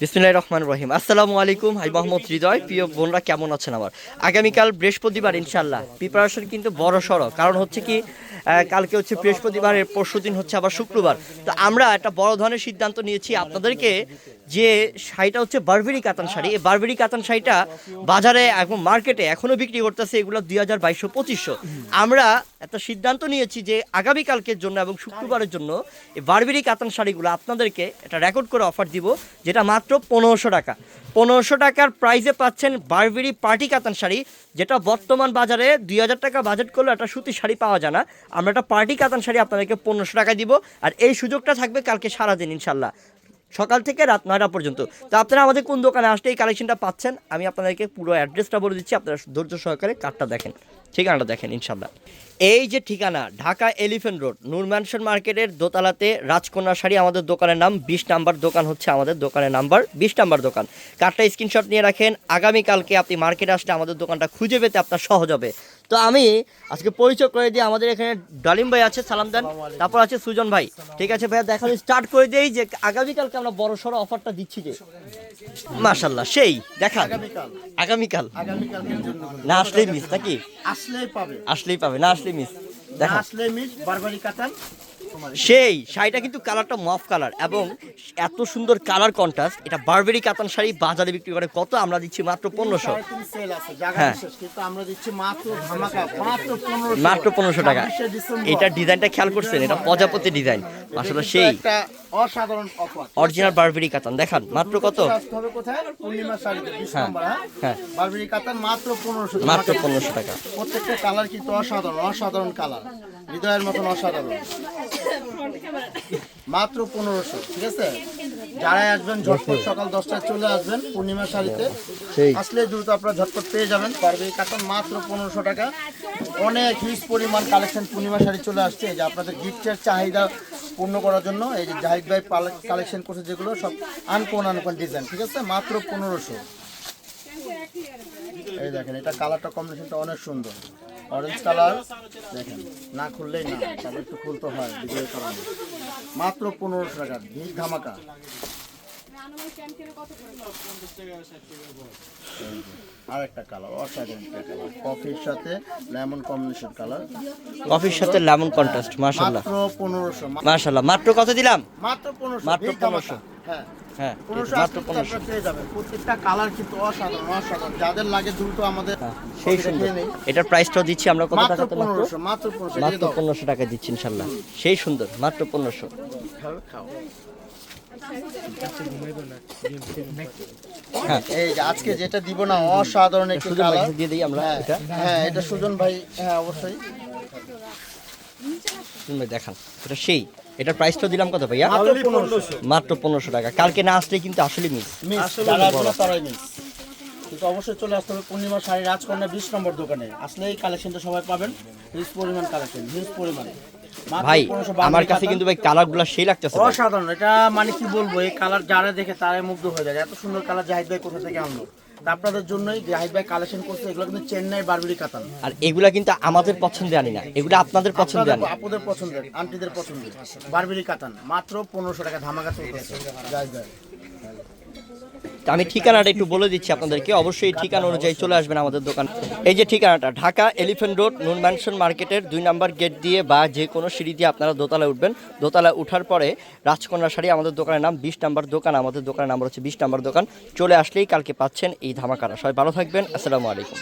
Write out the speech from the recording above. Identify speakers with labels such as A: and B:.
A: বিসমিল্লাহ রহমান রহিম। আসসালামু আলাইকুম, হাই মোহাম্মদ হৃদয়। প্রিয় বোনরা, কেমন আছেন আমার আগামীকাল বৃহস্পতিবার ইনশাল্লাহ প্রিপারেশন কিন্তু বড় সড়ো কারণ হচ্ছে কি কালকে হচ্ছে বৃহস্পতিবারের পরশু দিন হচ্ছে আবার শুক্রবার। তো আমরা একটা বড় ধরনের সিদ্ধান্ত নিয়েছি। আপনাদেরকে যে শাড়িটা হচ্ছে বারবেরি কাতান শাড়ি। এই বারবেরি কাতান শাড়িটা বাজারে এখন মার্কেটে এখনও বিক্রি করতেছে এগুলো দুই হাজার বাইশশো পঁচিশশো। আমরা একটা সিদ্ধান্ত নিয়েছি যে আগামীকালকের জন্য এবং শুক্রবারের জন্য এই বারবেরি কাতান শাড়িগুলো আপনাদেরকে একটা রেকর্ড করে অফার দিব, যেটা মাত্র পনেরোশো টাকা। পনেরোশো টাকার প্রাইজে পাচ্ছেন বারবেরি পার্টি কাতান শাড়ি, যেটা বর্তমান বাজারে দুই হাজার টাকা বাজেট করলে একটা সুতির শাড়ি পাওয়া যায় না। আমরা একটা পার্টি কাতান শাড়ি আপনাদেরকে পনেরোশো টাকা দিব, আর এই সুযোগটা থাকবে কালকে সারাদিন ইনশাল্লাহ সকাল থেকে রাত নয়টা পর্যন্ত। তো আপনারা আমাদের কোন দোকানে আসলে এই কালেকশনটা পাচ্ছেন, আমি আপনাদেরকে পুরো অ্যাড্রেসটা বলে দিচ্ছি, আপনারা ধৈর্য সহকারে কার্ডটা দেখেন। ঠিকানাটা দেখেন ইনশাল্লাহ এই যে ঠিকানা, Dhaka Elephant Road Noor mansion মার্কেটের দোতলাতে রাজকন্যা শাড়ি আমাদের দোকানের নাম, বিশ নাম্বার দোকান হচ্ছে আমাদের দোকানের নাম্বার, বিশ নাম্বার দোকান। কার্ডটা স্ক্রিনশট নিয়ে রাখেন, আগামীকালকে আপনি মার্কেটে আসলে আমাদের দোকানটা খুঁজে পেতে আপনার সহজ হবে। তো আমি আজকে পরিচয় করে দিই আমাদের এখানে ডালিম ভাই আছে সালাম দেন। তারপর আছে সুজন ভাই। ঠিক আছে ভাইয়া দেখানো স্টার্ট করে দিই যে আগামীকালকে আমরা বড় সড়ো অফারটা দিচ্ছি যে মাশাল্লাহ সেই দেখা
B: আগামীকাল।
A: না আসলেই মিস নাকি?
B: আসলেই পাবে।
A: আসলেই পাবে না আসলেই মিস দেখা
B: আসলেই মিস বারবারি কাতান তোমার
A: সেই শাড়িটা কিন্তু কালারটা মফ কালার এবং এত সুন্দর কালার কন্ট্রাস্ট। এটা বারবেরি কাতান শাড়ি বাজারে বিক্রি করে কত? আমরা দিচ্ছি মাত্র পনেরোশো। হ্যাঁ।
B: মাত্র
A: পনেরোশো। টাকা। এটা ডিজাইনটা খেয়াল করছেন এটা প্রজাপতি ডিজাইন। আসলে সেই
B: অসাধারণ
A: অরিজিনাল বারবেরি কাতান। দেখান মাত্র কত?
B: পূর্ণিমা শাড়িতে
A: হ্যাঁ,
B: হ্যাঁ
A: হ্যাঁ।
B: বারবারি কাতান মাত্র পনেরোশো
A: মাত্র পনেরোশো টাকা।
B: প্রত্যেকটা কালার কিন্তু অসাধারণ অসাধারণ কালার। হৃদয়ের মতন অসাধারণ। মাত্র পনেরোশো ঠিক আছে? যারাই আসবেন ঝটপট সকাল দশটায় চলে আসবেন পূর্ণিমা শাড়িতে। আসলে দ্রুত আপনারা ঝটপট পেয়ে যাবেন। পারবে কাতান মাত্র পনেরোশো টাকা। অনেক হিউজ পরিমাণ কালেকশন পূর্ণিমা শাড়ি চলে আসছে। যে আপনাদের গিফটের চাহিদা পূর্ণ করার জন্য এই যে জাহিদ ভাই কালেকশন করছে যেগুলো সব আনকোন আনকোন ডিজাইন ঠিক আছে? মাত্র পনেরোশো। এই দেখেন এটা কালারটা কম্বিনেশনটা অনেক সুন্দর। অরেঞ্জ কালার দেখেন না খুললেই না তবে একটু খুলতে হয় ভিডিওর কারণে মাত্র পনেরোশো টাকা ভিড় ধামাকা। আর একটা কালার কফির সাথে লেমন কম্বিনেশন কালার
A: কফির সাথে লেমন কন্ট্রাস্ট
B: মাত্র পনেরোশো
A: মাত্র কত দিলাম?
B: মাত্র পনেরোশো
A: মাত্র। 1500
B: হ্যাঁ।
A: হ্যাঁ
B: প্রত্যেকটা কালার কিন্তু অসাধারণ অসাধারণ। যাদের লাগে দ্রুত আমাদের
A: সেই সুন্দর। এটার প্রাইসটাও দিচ্ছি আমরা কত
B: মাত্র পনেরোশো মাত্র পনেরোশো
A: টাকা দিচ্ছি ইনশাল্লাহ। সেই সুন্দর মাত্র পনেরোশো। হ্যাঁ।
B: এই আজকে যেটা দিব না অসাধারণ একটি কালার
A: দিয়ে দিই আমরা
B: হ্যাঁ
A: এটা?
B: হ্যাঁ এটা সুজন ভাই হ্যাঁ অবশ্যই।
A: দেখান। এটা সেই। এটার প্রাইসটাও দিলাম কত ভাইয়া?
B: মাত্র পনেরোশো।
A: টাকা। কালকে না আসলে কিন্তু আসলে মিস
B: কিন্তু অবশ্যই চলে আসতে হবে পূর্ণিমা শাড়ি রাজকন্যা বিশ নম্বর দোকানে। আসলে এই কালেকশনটা সবাই পাবেন। হিউজ পরিমাণ কালেকশন হিউজ পরিমাণ।
A: ভাই
B: 1500
A: আমার কাছে কিন্তু ভাই কালারগুলো সেই লাগতেছে।
B: অসাধারণ। এটা মানে কি বলব? এই কালার যারা দেখে তারাই মুগ্ধ হয়ে যায়। এত সুন্দর কালার জাহিদ ভাই কোথা থেকে আনলো? তা আপনাদের জন্যই জাহিদ ভাই কালেকশন করছে এগুলো কিন্তু চেন্নাই বারবেরি কাতান।
A: আর এগুলা কিন্তু আমাদের পছন্দে আনি না। এগুলো আপনাদের পছন্দে
B: আপনাদের
A: আনি
B: আপনাদের পছন্দের আন্টিদের পছন্দের। বারবেরি কাতান মাত্র পনেরোশো টাকা ধামাকা চলতেছে। জাহিদ ভাই।
A: আমি ঠিকানাটা একটু বলে দিচ্ছি আপনাদেরকে। অবশ্যই ঠিকানা অনুযায়ী চলে আসবেন আমাদের দোকান। এই যে ঠিকানাটা, Dhaka Elephant Road, Noor mansion মার্কেটের দুই নাম্বার গেট দিয়ে বা যে কোনো সিঁড়ি দিয়ে আপনারা দোতলায় উঠবেন। দোতলায় উঠার পরে রাজকন্যা শাড়ি, আমাদের দোকানের নাম বিশ নাম্বার দোকান, আমাদের দোকানের নাম্বার হচ্ছে বিশ নাম্বার দোকান। চলে আসলেই কালকে পাচ্ছেন এই ধামাকারা সবাই ভালো থাকবেন, আসসালামু আলাইকুম।